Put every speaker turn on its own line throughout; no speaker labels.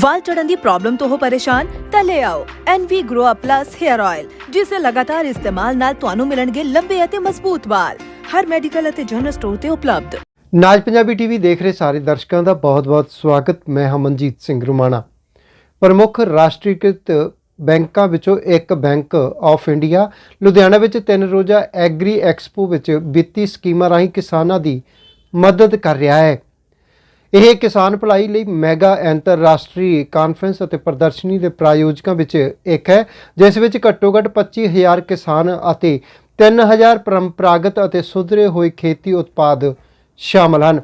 ਵਾਲ ਚੜਨ ਦੀ ਪ੍ਰੋਬਲਮ ਤੋਂ ਹੋ ਪਰੇਸ਼ਾਨ, ਤਾਂ ਲੈ ਆਓ NV Grow Up Plus Hair Oil, ਜਿਸ ਦੇ ਲਗਾਤਾਰ ਇਸਤੇਮਾਲ ਨਾਲ ਤੁਹਾਨੂੰ ਮਿਲਣਗੇ ਲੰਬੇ ਅਤੇ ਮਜ਼ਬੂਤ ਵਾਲ। ਹਰ ਮੈਡੀਕਲ ਅਤੇ ਜਨਰਲ ਸਟੋਰ ਤੇ ਉਪਲਬਧ।
ਨਾਜ ਪੰਜਾਬੀ ਟੀਵੀ ਦੇਖ ਰਹੇ ਸਾਰੇ ਦਰਸ਼ਕਾਂ ਦਾ ਬਹੁਤ-ਬਹੁਤ ਸਵਾਗਤ। ਮੈਂ ਹਾਂ ਸਿੰਘ ਰੁਮਾਣਾ। ਪ੍ਰਮੁੱਖ ਰਾਸ਼ਟਰੀਕ੍ਰਿਤ ਬੈਂਕਾਂ ਵਿੱਚੋਂ ਇੱਕ ਬੈਂਕ ਆਫ ਇੰਡੀਆ, ਲੁਧਿਆਣਾ ਵਿੱਚ ਤਿੰਨ ਰੋਜ਼ਾ ਐਗਰੀ ਐਕਸਪੋ ਵਿੱਚ ਵਿੱਤੀ ਸਕੀਮਾਂ ਰਾਹੀਂ ਕਿਸਾਨਾਂ ਦੀ ਮਦਦ ਕਰ ਰਿਹਾ ਹੈ। ਇਹ ਕਿਸਾਨ ਭਲਾਈ ਲਈ ਮੈਗਾ ਅੰਤਰਰਾਸ਼ਟਰੀ ਕਾਨਫਰੰਸ ਅਤੇ ਪ੍ਰਦਰਸ਼ਨੀ ਦੇ ਪ੍ਰਾਯੋਜਕਾਂ ਵਿੱਚ ਇੱਕ ਹੈ, ਜਿਸ ਵਿੱਚ ਘੱਟੋ-ਘੱਟ 25000 ਕਿਸਾਨ ਅਤੇ 3000 ਪਰੰਪਰਾਗਤ ਅਤੇ ਸੁਧਰੇ ਹੋਏ ਖੇਤੀ ਉਤਪਾਦ ਸ਼ਾਮਲ ਹਨ।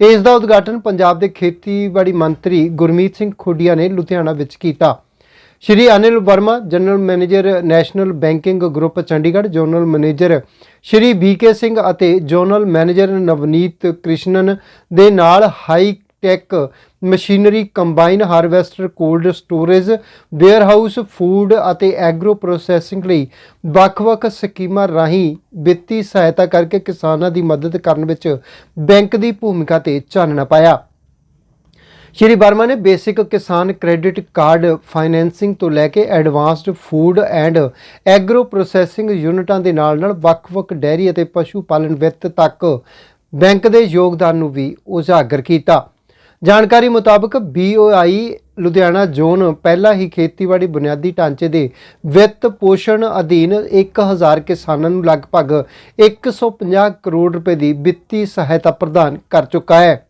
ਇਸ ਦਾ ਉਦਘਾਟਨ ਪੰਜਾਬ ਦੇ ਖੇਤੀਬਾੜੀ ਮੰਤਰੀ ਗੁਰਮੀਤ ਸਿੰਘ ਖੁੱਡੀਆ ਨੇ ਲੁਧਿਆਣਾ ਵਿੱਚ ਕੀਤਾ। Shri Anil Verma, general manager national banking group Chandigarh, general manager Shri BK Singh ਅਤੇ ਜਨਰਲ ਮੈਨੇਜਰ ਨਵਨੀਤ ਕ੍ਰਿਸ਼ਨਨ ਦੇ ਨਾਲ high tech machinery combine harvester cold storage, warehouse, food ਅਤੇ ਐਗਰੋ ਪ੍ਰੋਸੈਸਿੰਗ ਲਈ ਵੱਖ-ਵੱਖ ਸਕੀਮਾਂ ਰਾਹੀਂ ਵਿੱਤੀ ਸਹਾਇਤਾ ਕਰਕੇ ਕਿਸਾਨਾਂ ਦੀ ਮਦਦ ਕਰਨ ਵਿੱਚ ਬੈਂਕ ਦੀ ਭੂਮਿਕਾ ਤੇ ਚਾਨਣਾ ਪਾਇਆ। ਸ਼੍ਰੀ ਵਰਮਾ ਨੇ ਬੇਸਿਕ ਕਿਸਾਨ ਕ੍ਰੈਡਿਟ ਕਾਰਡ ਫਾਈਨੈਂਸਿੰਗ ਤੋਂ ਲੈ ਕੇ advanced food and agro processing ਯੂਨਿਟਾਂ ਦੇ ਨਾਲ-ਨਾਲ ਵੱਖ-ਵੱਖ ਡੈਰੀ ਅਤੇ ਪਸ਼ੂ ਪਾਲਣ ਵਿੱਤ ਤੱਕ ਬੈਂਕ ਦੇ ਯੋਗਦਾਨ ਨੂੰ ਵੀ ਉਜਾਗਰ ਕੀਤਾ। ਜਾਣਕਾਰੀ ਮੁਤਾਬਕ BOI ਲੁਧਿਆਣਾ ਜ਼ੋਨ ਪਹਿਲਾਂ ਹੀ ਖੇਤੀਬਾੜੀ ਬੁਨਿਆਦੀ ਢਾਂਚੇ ਦੇ ਵਿੱਤ ਪੋਸ਼ਣ ਅਧੀਨ 1000 ਕਿਸਾਨਾਂ ਨੂੰ ਲਗਭਗ 150 ਕਰੋੜ ਰੁਪਏ ਦੀ ਵਿੱਤੀ ਸਹਾਇਤਾ ਪ੍ਰਦਾਨ ਕਰ ਚੁੱਕਾ ਹੈ।